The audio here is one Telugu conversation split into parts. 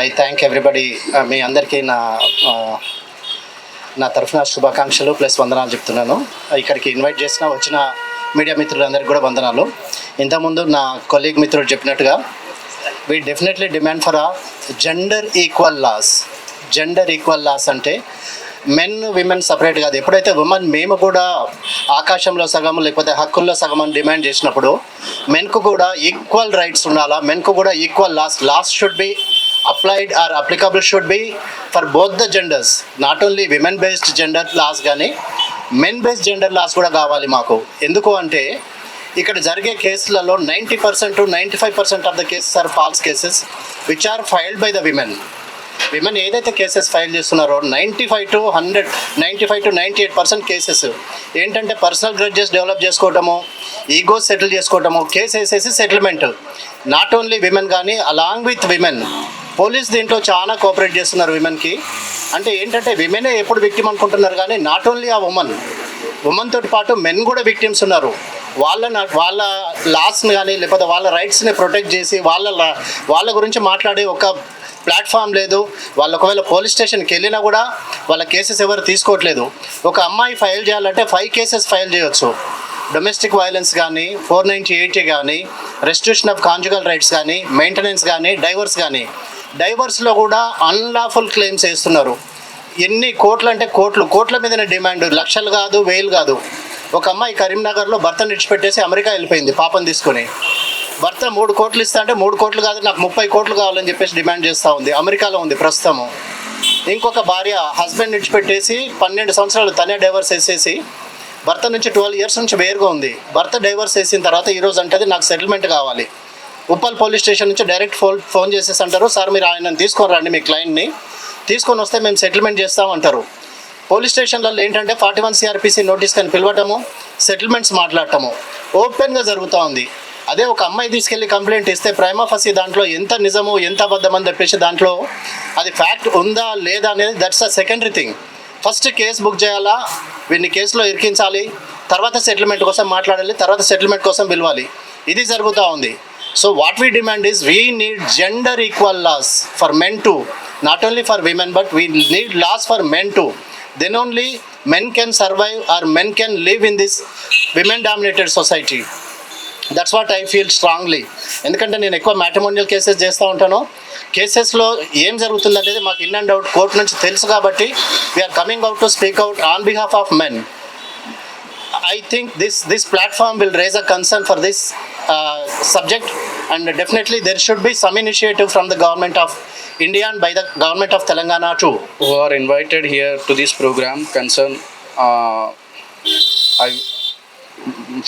ఐ థ్యాంక్ ఎవ్రీబడి మీ అందరికీ నా నా తరఫున శుభాకాంక్షలు ప్లస్ వందనాలు చెప్తున్నాను. ఇక్కడికి ఇన్వైట్ చేసిన వచ్చిన మీడియా మిత్రులందరికీ కూడా వందనాలు. ఇంతకుముందు నా కొలీగ్ మిత్రుడు చెప్పినట్టుగా we definitely demand for a gender equal laws gender equal laws అంటే మెన్ విమెన్ సపరేట్ కాదు. ఎప్పుడైతే ఉమెన్ మేము కూడా ఆకాశంలో సగం లేకపోతే హక్కుల్లో సగం అని డిమాండ్ చేసినప్పుడు మెన్కు కూడా ఈక్వల్ రైట్స్ ఉండాలా? మెన్కు కూడా equal laws laws should be applied or applicable should be for both the genders not only women based gender laws కానీ మెన్ బేస్డ్ జెండర్ లాస్ కూడా కావాలి మాకు. ఎందుకు అంటే ఇక్కడ జరిగే కేసులలో ninety percent to ninety five percent of the cases are false cases which are filed by the women women ఏదైతే కేసెస్ ఫైల్ చేస్తున్నారో ninety five to hundred ninety five to ninety eight percent cases ఏంటంటే పర్సనల్ గ్రడ్జెస్ డెవలప్ చేసుకోవటము ఈగో సెటిల్ చేసుకోవటము కేసు వేసేసి సెటిల్మెంట్ నాట్ ఓన్లీ విమెన్ కానీ అలాంగ్ విత్ విమెన్ పోలీస్ దీంట్లో చాలా కోఆపరేట్ చేస్తున్నారు విమెన్కి అంటే ఏంటంటే విమెనే ఎప్పుడు విక్టిమ్ అనుకుంటున్నారు కానీ not only a women women తోటి పాటు మెన్ కూడా విక్టిమ్స్ ఉన్నారు. వాళ్ళ వాళ్ళ లాస్ని కానీ లేకపోతే వాళ్ళ రైట్స్ని ప్రొటెక్ట్ చేసి వాళ్ళ వాళ్ళ గురించి మాట్లాడే ఒక ప్లాట్ఫామ్ లేదు. వాళ్ళు ఒకవేళ పోలీస్ స్టేషన్కి వెళ్ళినా కూడా వాళ్ళ కేసెస్ ఎవరు తీసుకోవట్లేదు. ఒక అమ్మాయి ఫైల్ చేయాలంటే ఫైవ్ కేసెస్ ఫైల్ చేయొచ్చు. డొమెస్టిక్ వైలెన్స్ కానీ ఫోర్ నైంటీ ఎయిటీ కానీ రెస్టిట్యూషన్ ఆఫ్ కాంజుగల్ రైట్స్ కానీ మెయింటెనెన్స్ కానీ డైవర్స్ కానీ. డైవర్స్లో కూడా అన్లాఫుల్ క్లెయిమ్స్ వేస్తున్నారు. ఎన్ని కోట్లు అంటే కోట్లు కోట్ల మీదనే డిమాండ్ లక్షలు కాదు వేలు కాదు. ఒక అమ్మాయి కరీంనగర్లో భర్తను విడిచిపెట్టేసి అమెరికా వెళ్ళిపోయింది పాపం తీసుకొని. భర్త మూడు కోట్లు ఇస్తా అంటే మూడు కోట్లు కాదు నాకు ముప్పై కోట్లు కావాలని చెప్పేసి డిమాండ్ చేస్తూ ఉంది. అమెరికాలో ఉంది ప్రస్తుతము ఇంకొక భార్య హస్బెండ్ విడిచిపెట్టేసి పన్నెండు సంవత్సరాలు తనే డైవర్స్ వేసేసి భర్త నుంచి ట్వెల్వ్ ఇయర్స్ నుంచి వేరుగా ఉంది. భర్త డైవర్స్ వేసిన తర్వాత ఈరోజు అంటది నాకు సెటిల్మెంట్ కావాలి. ఉప్పల్ పోలీస్ స్టేషన్ నుంచి డైరెక్ట్ ఫోన్ ఫోన్ చేసేసి అంటారు సార్ మీరు ఆయనను తీసుకొని రండి మీ క్లయింట్ని తీసుకొని వస్తే మేము సెటిల్మెంట్ చేస్తామంటారు. పోలీస్ స్టేషన్లలో ఏంటంటే ఫార్టీ వన్ సిఆర్పిసి నోటీస్ కానీ పిలవటము సెటిల్మెంట్స్ మాట్లాడటము ఓపెన్గా జరుగుతూ ఉంది. అదే ఒక అమ్మాయి తీసుకెళ్ళి కంప్లైంట్ ఇస్తే ప్రైమా దాంట్లో ఎంత నిజము ఎంత అబద్ధం అని చెప్పేసి దాంట్లో అది ఫ్యాక్ట్ ఉందా లేదా అనేది that's a secondary thing first case book చేయాలా? వీడిని కేసులో ఇరికించాలి. తర్వాత సెటిల్మెంట్ కోసం మాట్లాడాలి తర్వాత సెటిల్మెంట్ కోసం పిలవాలి. ఇది జరుగుతూ ఉంది. So what we demand is we need gender equal laws for men too not only for women but we need laws for men too then only men can survive or men can live in this women dominated society that's what I feel strongly ఎందుకంటే నేను ఎక్కువ మ్యాట్రిమోనియల్ కేసెస్ చేస్తూ ఉంటాను. కేసెస్లో ఏం జరుగుతుంది అనేది మాకు ఇన్ అండ్ అవుట్ కోర్టు నుంచి తెలుసు కాబట్టి we are coming out to speak out on behalf of men I think this this platform will raise a concern for this uh, subject, and definitely there should be some initiative from the government of India and by the government of Telangana too. who are invited here to this program concern uh, I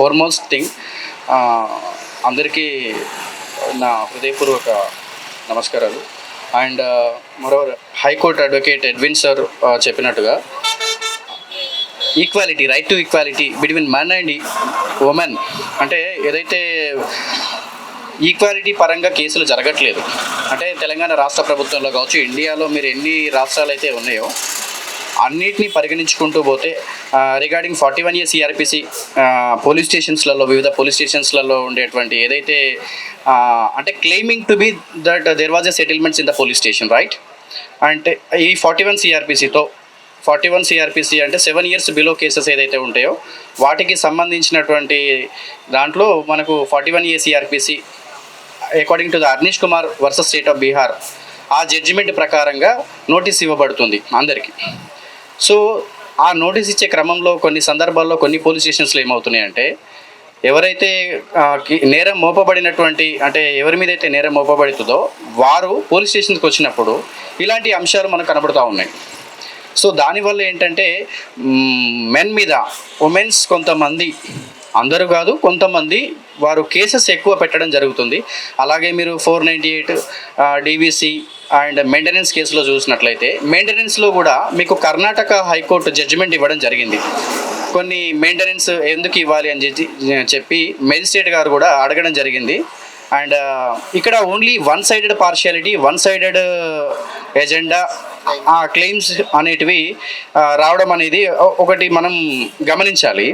foremost thing uh, అందరికీ నా హృదయపూర్వక నమస్కారాలు and moreover high court advocate Edwin sir చెప్పినట్టుగా equality right to equality between men and women అంటే ఏదైతే ఈక్వాలిటీ పరంగా కేసులు జరగట్లేదు. అంటే తెలంగాణ రాష్ట్ర ప్రభుత్వంలో కావచ్చు ఇండియాలో మీరు ఎన్ని రాష్ట్రాలు అయితే ఉన్నాయో అన్నిటినీ పరిగణించుకుంటూ పోతే regarding forty one year CrPC police స్టేషన్స్లలో వివిధ పోలీస్ స్టేషన్స్లలో ఉండేటువంటి ఏదైతే అంటే claiming to be that there was a settlements in the police station right అంటే ఈ ఫార్టీ వన్ సిఆర్పిసితో ఫార్టీ వన్ సిఆర్పిసి అంటే సెవెన్ ఇయర్స్ బిలో కేసెస్ ఏదైతే ఉంటాయో వాటికి సంబంధించినటువంటి దాంట్లో మనకు forty one A CrPC according to the Arnesh Kumar versus state of Bihar ఆ జడ్జిమెంట్ ప్రకారంగా నోటీస్ ఇవ్వబడుతుంది అందరికీ. సో ఆ నోటీస్ ఇచ్చే క్రమంలో కొన్ని సందర్భాల్లో కొన్ని పోలీస్ స్టేషన్స్లో ఏమవుతున్నాయంటే ఎవరైతే నేరం మోపబడినటువంటి అంటే ఎవరి మీద అయితే నేరం మోపబడుతుందో వారు పోలీస్ స్టేషన్కి వచ్చినప్పుడు ఇలాంటి అంశాలు మనకు కనబడుతూ ఉన్నాయి. సో దానివల్ల ఏంటంటే మెన్ మీద ఉమెన్స్ కొంతమంది అందరూ కాదు కొంతమంది వారు కేసెస్ ఎక్కువ పెట్టడం జరుగుతుంది. అలాగే మీరు four ninety eight DVC and maintenance కేసులో చూసినట్లయితే మెయింటెనెన్స్లో కూడా మీకు కర్ణాటక హైకోర్టు జడ్జిమెంట్ ఇవ్వడం జరిగింది. కొన్ని మెయింటెనెన్స్ ఎందుకు ఇవ్వాలి అని చెప్పి చెప్పి మెజిస్ట్రేట్ గారు కూడా అడగడం జరిగింది. అండ్ ఇక్కడ only one sided partiality one sided agenda claims అనేటివి రావడం అనేది ఒకటి మనం గమనించాలి.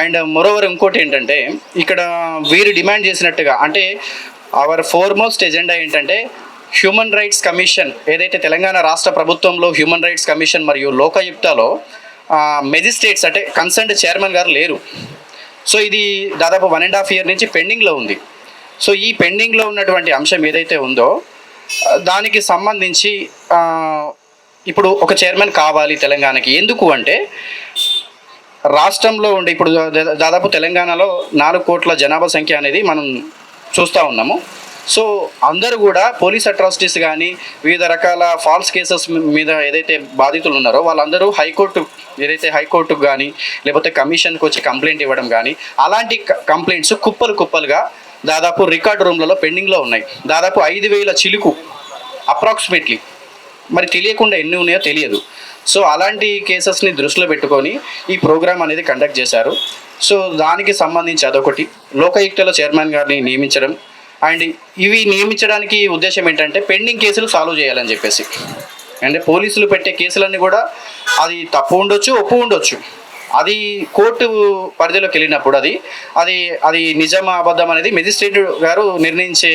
అండ్ మరోవర్ ఇంకోటి ఏంటంటే ఇక్కడ వీరు డిమాండ్ చేసినట్టుగా అంటే అవర్ ఫోర్మోస్ట్ ఎజెండా ఏంటంటే హ్యూమన్ రైట్స్ కమిషన్ ఏదైతే తెలంగాణ రాష్ట్ర ప్రభుత్వంలో హ్యూమన్ రైట్స్ కమిషన్ మరియు లోకాయుక్తలో మెజిస్ట్రేట్స్ అంటే కన్సర్న్డ్ చైర్మన్ గారు లేరు. సో ఇది దాదాపు వన్ అండ్ హాఫ్ ఇయర్ నుంచి పెండింగ్లో ఉంది. సో ఈ పెండింగ్లో ఉన్నటువంటి అంశం ఏదైతే ఉందో దానికి సంబంధించి ఇప్పుడు ఒక చైర్మన్ కావాలి తెలంగాణకి. ఎందుకు అంటే రాష్ట్రంలో ఉండే ఇప్పుడు దాదాపు తెలంగాణలో నాలుగు కోట్ల జనాభా సంఖ్య అనేది మనం చూస్తూ ఉన్నాము. సో అందరూ కూడా పోలీస్ అట్రాసిటీస్ కానీ వివిధ రకాల ఫాల్స్ కేసెస్ మీద ఏదైతే బాధితులు ఉన్నారో వాళ్ళందరూ హైకోర్టు ఏదైతే హైకోర్టుకు కానీ లేకపోతే కమిషన్కి వచ్చి కంప్లైంట్ ఇవ్వడం కానీ అలాంటి కంప్లైంట్స్ కుప్పలు కుప్పలుగా దాదాపు రికార్డు రూమ్లలో పెండింగ్లో ఉన్నాయి. దాదాపు ఐదు వేల చిలుకు అప్రాక్సిమేట్లీ మరి తెలియకుండా ఎన్ని ఉన్నాయో తెలియదు. సో అలాంటి కేసెస్ని దృష్టిలో పెట్టుకొని ఈ ప్రోగ్రామ్ అనేది కండక్ట్ చేశారు. సో దానికి సంబంధించి అదొకటి. లోకయుక్తల చైర్మన్ గారిని నియమించడం. అండ్ ఇవి నియమించడానికి ఉద్దేశం ఏంటంటే పెండింగ్ కేసులు సాల్వ్ చేయాలని చెప్పేసి. అంటే పోలీసులు పెట్టే కేసులన్నీ కూడా అది తప్పు ఉండొచ్చు ఒప్పు ఉండొచ్చు. అది కోర్టు పరిధిలోకి వెళ్ళినప్పుడు అది అది అది నిజమా అబద్ధం అనేది మెజిస్ట్రేట్ గారు నిర్ణయించే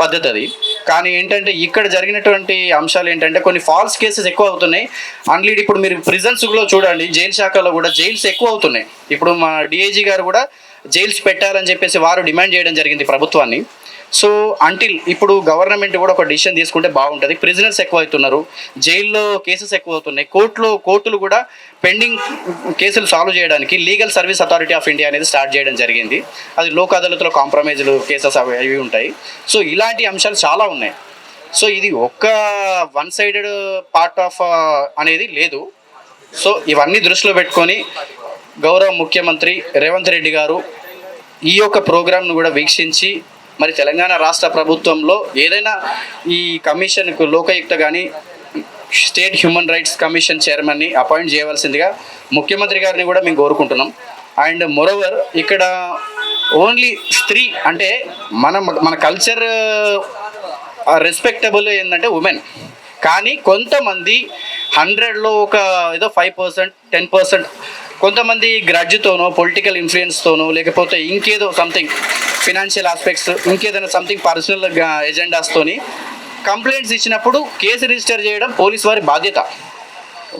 పద్ధతి అది. కానీ ఏంటంటే ఇక్కడ జరిగినటువంటి అంశాలు ఏంటంటే కొన్ని ఫాల్స్ కేసెస్ ఎక్కువ అవుతున్నాయి. అన్లీడ్ ఇప్పుడు మీరు ప్రిజన్స్లో చూడండి జైలు శాఖలో కూడా జైల్స్ ఎక్కువ అవుతున్నాయి. ఇప్పుడు మా డిఐజీ గారు కూడా జైల్స్ పెట్టాలని చెప్పేసి వారు డిమాండ్ చేయడం జరిగింది ప్రభుత్వాన్ని. సో అంటిల్ ఇప్పుడు గవర్నమెంట్ కూడా ఒక డిసిషన్ తీసుకుంటే బాగుంటుంది. ప్రిజనర్స్ ఎక్కువ అవుతున్నారు జైల్లో కేసెస్ ఎక్కువ అవుతున్నాయి కోర్టులో కోర్టులు కూడా పెండింగ్ కేసులు సాల్వ్ చేయడానికి legal service authority of India అనేది స్టార్ట్ చేయడం జరిగింది. అది లోక్ అదాలత్లో కాంప్రమైజ్లు కేసెస్ అవి అవి ఉంటాయి. సో ఇలాంటి అంశాలు చాలా ఉన్నాయి. సో ఇది ఒక్క వన్ సైడెడ్ పార్ట్ ఆఫ్ అనేది లేదు. సో ఇవన్నీ దృష్టిలో పెట్టుకొని గౌరవ ముఖ్యమంత్రి రేవంత్ రెడ్డి గారు ఈ యొక్క ప్రోగ్రామ్ను కూడా వీక్షించి మరి తెలంగాణ రాష్ట్ర ప్రభుత్వంలో ఏదైనా ఈ కమిషన్కు లోకయుక్త కానీ స్టేట్ హ్యూమన్ రైట్స్ కమిషన్ చైర్మన్ని అపాయింట్ చేయవలసిందిగా ముఖ్యమంత్రి గారిని కూడా మేము కోరుకుంటున్నాం. అండ్ మొరోవర్ ఇక్కడ ఓన్లీ స్త్రీ అంటే మన మన కల్చర్ రెస్పెక్టబుల్ ఏంటంటే ఉమెన్. కానీ కొంతమంది హండ్రెడ్లో ఒక ఏదో ఫైవ్ పర్సెంట్ టెన్ పర్సెంట్ కొంతమంది గ్రడ్జ్తోనో పొలిటికల్ ఇన్ఫ్లుయెన్స్తోనో లేకపోతే ఇంకేదో సంథింగ్ ఫినాన్షియల్ ఆస్పెక్ట్స్ ఇంకేదైనా సంథింగ్ పర్సనల్ ఎజెండాస్తోని కంప్లైంట్స్ ఇచ్చినప్పుడు కేసు రిజిస్టర్ చేయడం పోలీస్ వారి బాధ్యత.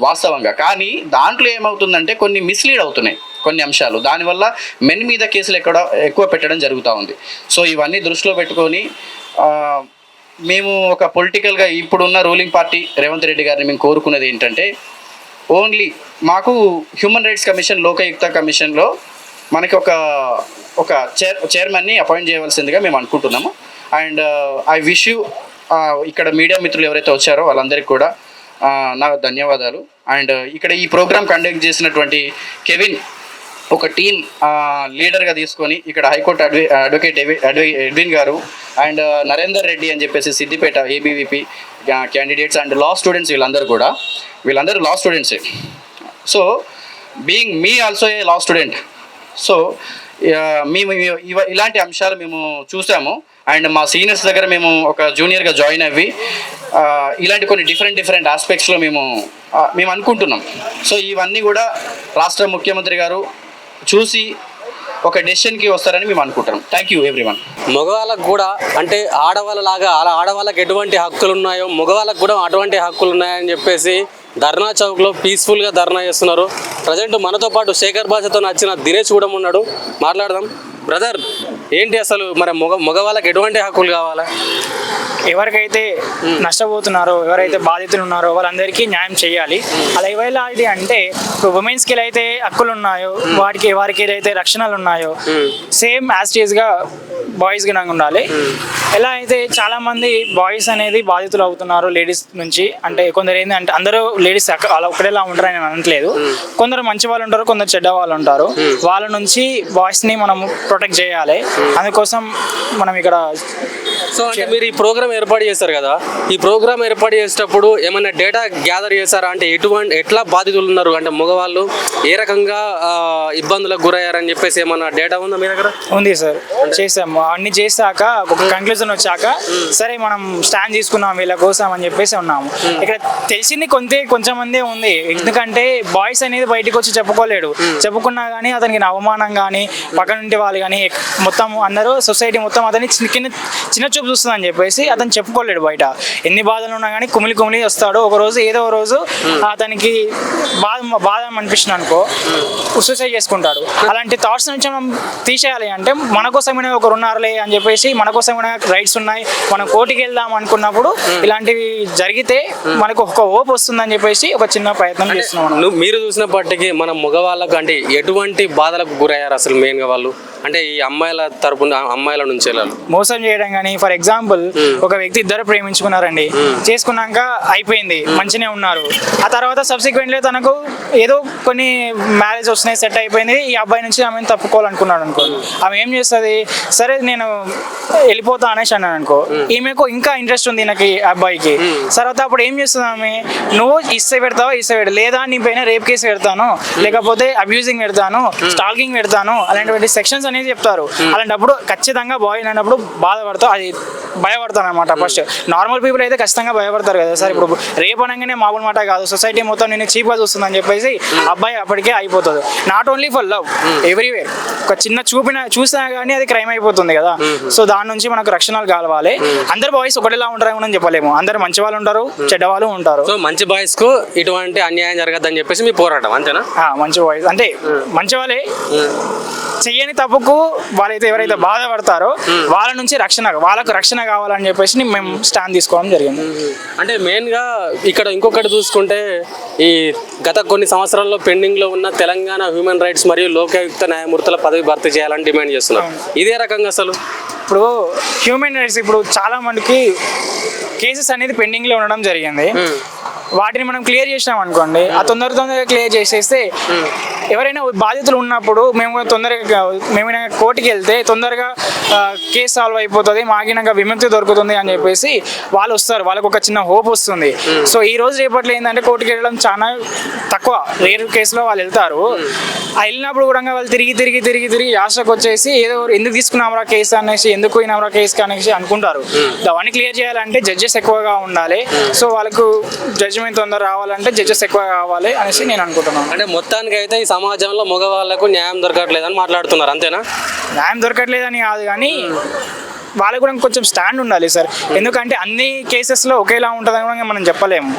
వాస్తవంగా. కానీ దాంట్లో ఏమవుతుందంటే కొన్ని మిస్లీడ్ అవుతున్నాయి కొన్ని అంశాలు. దానివల్ల మెన్ మీద కేసులు ఎక్కడ ఎక్కువ పెట్టడం జరుగుతూ ఉంది. సో ఇవన్నీ దృష్టిలో పెట్టుకొని మేము ఒక పొలిటికల్గా ఇప్పుడున్న రూలింగ్ పార్టీ రేవంత్ రెడ్డి గారిని మేము కోరుకున్నది ఏంటంటే ఓన్లీ మాకు హ్యూమన్ రైట్స్ కమిషన్ లోకయుక్త కమిషన్లో మనకి ఒక ఒక చైర్ చైర్మన్ని అపాయింట్ చేయవలసిందిగా మేము అనుకుంటున్నాము. అండ్ ఐ విష్ యూ ఇక్కడ మీడియా మిత్రులు ఎవరైతే వచ్చారో వాళ్ళందరికీ కూడా uh, నా ధన్యవాదాలు. అండ్ uh, ఇక్కడ ఈ ప్రోగ్రామ్ కండక్ట్ చేసినటువంటి కెవిన్ ఒక టీం uh, లీడర్గా తీసుకొని ఇక్కడ హైకోర్టు అడ్వే అడ్వకేట్ ఎవి- ఎడ్విన్ గారు అండ్ నరేందర్ రెడ్డి అని చెప్పేసి Siddipet ABVP candidates and law students వీళ్ళందరూ కూడా. వీళ్ళందరూ law స్టూడెంట్సే so being me also a law student so మేము ఇలాంటి అంశాలు మేము చూసాము. అండ్ మా సీనియర్స్ దగ్గర మేము ఒక జూనియర్గా జాయిన్ అవ్వి ఇలాంటి కొన్ని డిఫరెంట్ డిఫరెంట్ ఆస్పెక్ట్స్లో మేము మేము అనుకుంటున్నాం. సో ఇవన్నీ కూడా రాష్ట్ర ముఖ్యమంత్రి గారు చూసి ఒక డెసిషన్కి వస్తారని మేము అనుకుంటున్నాం. థ్యాంక్ యూ ఎవ్రీవన్ మగవాళ్ళకు కూడా అంటే ఆడవాళ్ళలాగా అలా ఆడవాళ్ళకి ఎటువంటి హక్కులు ఉన్నాయో మగవాళ్ళకు కూడా అటువంటి హక్కులు ఉన్నాయని చెప్పేసి ధర్నా చౌక్లో పీస్ఫుల్గా ధర్నా చేస్తున్నారు. ప్రజెంట్ మనతో పాటు శేఖర్ భాషతో నచ్చిన దినేష్ కూడా ఉన్నాడు. మాట్లాడదాం. బ్రదర్ ఏంటి అసలు మరి మగ మగవాళ్ళకి ఎటువంటి హక్కులు కావాలా? ఎవరికైతే నష్టపోతున్నారో ఎవరైతే బాధితులు ఉన్నారో వాళ్ళందరికీ న్యాయం చేయాలి. అలా ఎవరైనా ఇది అంటే ఇప్పుడు ఉమెన్స్కి అయితే హక్కులు ఉన్నాయో వాటికి వారికి ఏదైతే రక్షణలు ఉన్నాయో సేమ్ యాజ్గా బాయ్స్ గినంగా ఉండాలి. ఎలా అయితే చాలా మంది బాయ్స్ అనేది బాధితులు అవుతున్నారు లేడీస్ నుంచి అంటే కొందరు ఏంటంటే అందరూ లేడీస్ అలా ఒకటేలా ఉంటారని నేను అనట్లేదు. కొందరు మంచి వాళ్ళు ఉంటారు కొందరు చెడ్డ వాళ్ళు ఉంటారు. వాళ్ళ నుంచి బాయ్స్ని మనం ప్రొటెక్ట్ చేయాలి. అందుకోసం మనం ఇక్కడ సో అంటే మీరు ఈ ప్రోగ్రామ్ ఏర్పాటు చేస్తారు కదా. ఈ ప్రోగ్రామ్ ఏర్పాటు చేసేటప్పుడు ఏమైనా డేటా గ్యాదర్ చేశారా? అంటే ఎటువంటి ఎట్లా బాధితులు ఉన్నారు? అంటే మగవాళ్ళు ఏ రకంగా ఇబ్బందులకు గురయ్యారని చెప్పేసి ఏమైనా డేటా ఉందా మీ దగ్గర? ఉంది సార్. చేసాము అన్ని చేశాక ఒక కంక్లూజన్ వచ్చాక సరే మనం స్టాండ్ తీసుకున్నాం వీళ్ళ కోసం అని చెప్పేసి ఉన్నాము. ఇక్కడ తెలిసింది కొంత కొంచెం మందే ఉంది ఎందుకంటే బాయ్స్ అనేది బయటకు వచ్చి చెప్పుకోలేడు చెప్పుకున్నా కానీ అతనికి అవమానం కానీ పక్కన ఉంటే వాళ్ళు కానీ మొత్తం అందరూ సొసైటీ మొత్తం అతని చిన్న చిన్న చూపు చూస్తుందని చెప్పేసి అతను చెప్పుకోలేడు బయట. ఎన్ని బాధలు ఉన్నా కానీ కుమిలి కుమిలి వస్తాడు. ఒక రోజు ఏదో ఒక రోజు అతనికి బాధ బాధ అనిపిస్తుంది అనుకో సూసైడ్ చేసుకుంటాడు. అలాంటి థాట్స్ నుంచి మనం తీసేయాలి అంటే మన కోసమైనా ఒకరు ఉన్నారులే అని చెప్పేసి మన కోసమైనా రైట్స్ ఉన్నాయి. మనం కోర్టుకి వెళ్దాం అనుకున్నప్పుడు ఇలాంటివి జరిగితే మనకు ఒక హోప్ వస్తుందని చెప్పేసి ఒక చిన్న ప్రయత్నం చేస్తున్నాం మీరు చూసినప్పటికీ మన మగవాళ్ళకు అంటే ఎటువంటి బాధలకు గురయ్యారు అసలు మెయిన్గా వాళ్ళు? అంటే ఈ అమ్మాయిల తరపున అమ్మాయిల నుంచి మోసం చేయడం కానీ ఫర్ ఎగ్జాంపుల్ ఒక వ్యక్తి ఇద్దరు ప్రేమించుకున్నారండి. చేసుకున్నాక అయిపోయింది మంచినే ఉన్నారు. ఆ తర్వాత సబ్సిక్వెంట్లీ తనకు ఏదో కొన్ని మ్యారేజ్ వస్తున్నాయి సెట్ అయిపోయింది. ఈ అబ్బాయి నుంచి ఆమెను తప్పుకోవాలనుకున్నాడు అనుకో. ఆమె ఏం చేస్తుంది? సరే నేను వెళ్ళిపోతా అనేసి అన్నాను అనుకో. ఈమెకు ఇంకా ఇంట్రెస్ట్ ఉంది నాకు ఈ అబ్బాయికి. తర్వాత అప్పుడు ఏం చేస్తుంది ఆమె? నువ్వు ఇస్తే పెడతావా? ఇస్తే పెడతా లేదా నీ పైన రేప్ కేసు పెడతాను? లేకపోతే అబ్యూజింగ్ పెడతాను? స్టాల్కింగ్ పెడతాను? అలాంటి సెక్షన్స్ అనేది చెప్తారు. అలాంటప్పుడు ఖచ్చితంగా బాయ్ అయినప్పుడు బాధపడతావు. అది భయపడతాను అనమాట ఫస్ట్ నార్మల్ పీపుల్ అయితే ఖచ్చితంగా భయపడతారు కదా సార్. ఇప్పుడు రేపు అనగానే మామూలు మాట కాదు. సొసైటీ మొత్తం నేను చీప్గా చూస్తుందని చెప్పేసి అబ్బాయి అప్పటికే అయిపోతుంది not only for love everywhere ఒక చిన్న చూపిన చూసినా కానీ అది క్రైమ్ అయిపోతుంది కదా. సో దాని నుంచి మనకు రక్షణలు కావాలి. అందరు బాయ్స్ ఒకటిలా ఉంటారు అని చెప్పలేము. అందరు మంచి వాళ్ళు ఉంటారు చెడ్డ వాళ్ళు ఉంటారు. సో మంచి బాయ్స్కు ఇటువంటి అన్యాయం జరగద్దని చెప్పేసి మీ పోరాటం అంతేనా? మంచి బాయ్స్ అంటే మంచి వాళ్ళే. చెయ్యని తప్పుకు వాళ్ళైతే ఎవరైతే బాధపడతారో వాళ్ళ నుంచి రక్షణ వాళ్ళకు రక్షణ కావాలని చెప్పేసి మేము స్టాండ్ తీసుకోవడం జరిగింది. అంటే మెయిన్గా ఇక్కడ ఇంకొకటి చూసుకుంటే ఈ గత కొన్ని సంవత్సరాల్లో పెండింగ్లో ఉన్న తెలంగాణ హ్యూమన్ రైట్స్ మరియు లోకాయుక్త న్యాయమూర్తుల పదవి భర్తీ చేయాలని డిమాండ్ చేస్తున్నారు. ఇదే రకంగా అసలు? ఇప్పుడు హ్యూమన్ రైట్స్ ఇప్పుడు చాలా మందికి కేసెస్ అనేది పెండింగ్లో ఉండడం జరిగింది. వాటిని మనం క్లియర్ చేసినాం అనుకోండి ఆ తొందర తొందరగా క్లియర్ చేసేస్తే ఎవరైనా బాధితులు ఉన్నప్పుడు మేము కూడా తొందరగా మేము కోర్టుకి వెళ్తే తొందరగా కేసు సాల్వ్ అయిపోతుంది మాకినాక విముక్తి దొరుకుతుంది అని చెప్పేసి వాళ్ళు వస్తారు. వాళ్ళకి ఒక చిన్న హోప్ వస్తుంది. సో ఈ రోజు రేపట్లో ఏంటంటే కోర్టుకి వెళ్ళడం చాలా తక్కువ. రేర్ కేసులో వాళ్ళు వెళ్తారు. ఆ వెళ్ళినప్పుడు కూడా వాళ్ళు తిరిగి తిరిగి తిరిగి తిరిగి ఆశకు వచ్చేసి ఏదో ఎందుకు తీసుకున్నామరా కేసు అనేసి ఎందుకు పోయినామరా కేసు అనేసి అనుకుంటారు. అవన్నీ క్లియర్ చేయాలంటే జడ్జెస్ ఎక్కువగా ఉండాలి. సో వాళ్ళకు జడ్జిమెంట్ తొందర రావాలంటే జడ్జెస్ ఎక్కువ కావాలి అనేసి నేను అనుకుంటున్నాను. అంటే మొత్తానికి అయితే ఈ సమాజంలో మగవాళ్ళకు న్యాయం దొరకట్లేదని మాట్లాడుతున్నారు అంతేనా? న్యాయం దొరకట్లేదని కాదు కానీ వాళ్ళకు కూడా కొంచెం స్టాండ్ ఉండాలి సార్. ఎందుకంటే అన్ని కేసెస్లో ఒకేలా ఉంటుందని కూడా మనం చెప్పలేము.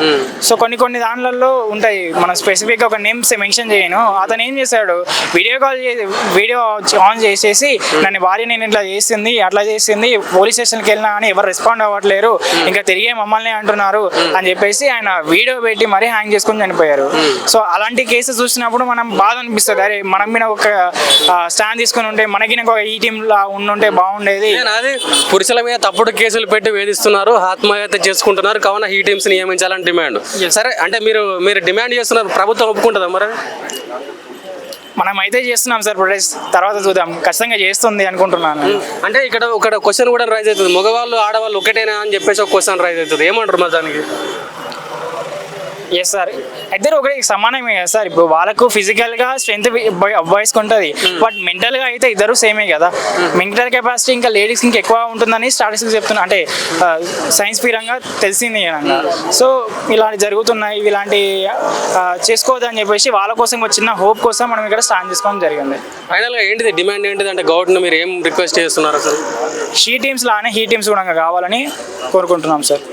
సో కొన్ని కొన్ని దానిలలో ఉంటాయి. మనం స్పెసిఫిక్గా ఒక నేమ్స్ మెన్షన్ చేయను. అతను ఏం చేశాడు? వీడియో కాల్ చేసి వీడియో ఆన్ చేసేసి నన్ను భార్య నేను ఇట్లా చేసింది అట్లా చేసింది పోలీస్ స్టేషన్కి వెళ్ళినా అని ఎవరు రెస్పాండ్ అవ్వట్లేరు. ఇంకా తిరిగే మమ్మల్ని అంటున్నారు అని చెప్పేసి ఆయన వీడియో పెట్టి మరీ హ్యాంగ్ చేసుకొని చనిపోయారు. సో అలాంటి కేసెస్ చూసినప్పుడు మనం బాధ అనిపిస్తుంది. అరే మనం మీద ఒక స్టాండ్ తీసుకొని ఉంటే మనకి ఒక ఈ టీమ్ లా ఉండుంటే బాగుండేది. పురుషుల మీద తప్పుడు కేసులు పెట్టి వేధిస్తున్నారు ఆత్మహత్య చేసుకుంటున్నారు. కావున ఈ టీమ్స్ నియమించాలని డిమాండ్. సరే అంటే మీరు మీరు డిమాండ్ చేస్తున్నారు ప్రభుత్వం ఒప్పుకుంటుందా మరి? మనం అయితే చేస్తున్నాం సార్ ప్రొటెస్ట్. తర్వాత చూద్దాం. ఖచ్చితంగా చేస్తుంది అనుకుంటున్నాను. అంటే ఇక్కడ ఒక క్వశ్చన్ కూడా రైజ్ అవుతుంది. మగవాళ్ళు ఆడవాళ్ళు ఒకటేనా అని చెప్పేసి ఒక క్వశ్చన్ రైజ్ అవుతుంది. ఏమంటారు మరి దానికి? ఎస్ సార్ ఇద్దరు ఒకటి సమానమే కదా సార్ ఇప్పుడు వాళ్ళకు ఫిజికల్గా స్ట్రెంత్ బాయ్స్కి ఉంటుంది. బట్ మెంటల్గా అయితే ఇద్దరు సేమే కదా. మెంటల్ కెపాసిటీ ఇంకా లేడీస్ ఇంకా ఎక్కువ ఉంటుందని స్టాటిస్టిక్స్ చెప్తున్నా అంటే సైన్స్ పరంగా తెలిసింది సో ఇలాంటి జరుగుతున్నాయి. ఇలాంటి చేసుకోవద్దని చెప్పేసి వాళ్ళ కోసం ఒక చిన్న హోప్ కోసం మనం ఇక్కడ స్టాండ్ చేసుకోవడం జరిగింది. ఫైనల్గా ఏంటిది? డిమాండ్ ఏంటిది? అంటే గవర్నమెంట్ మీరు ఏం రిక్వెస్ట్ చేస్తున్నారు అసలు? షీ టీమ్స్ లానే హీ టీమ్స్ కూడా కావాలని కోరుకుంటున్నాం సార్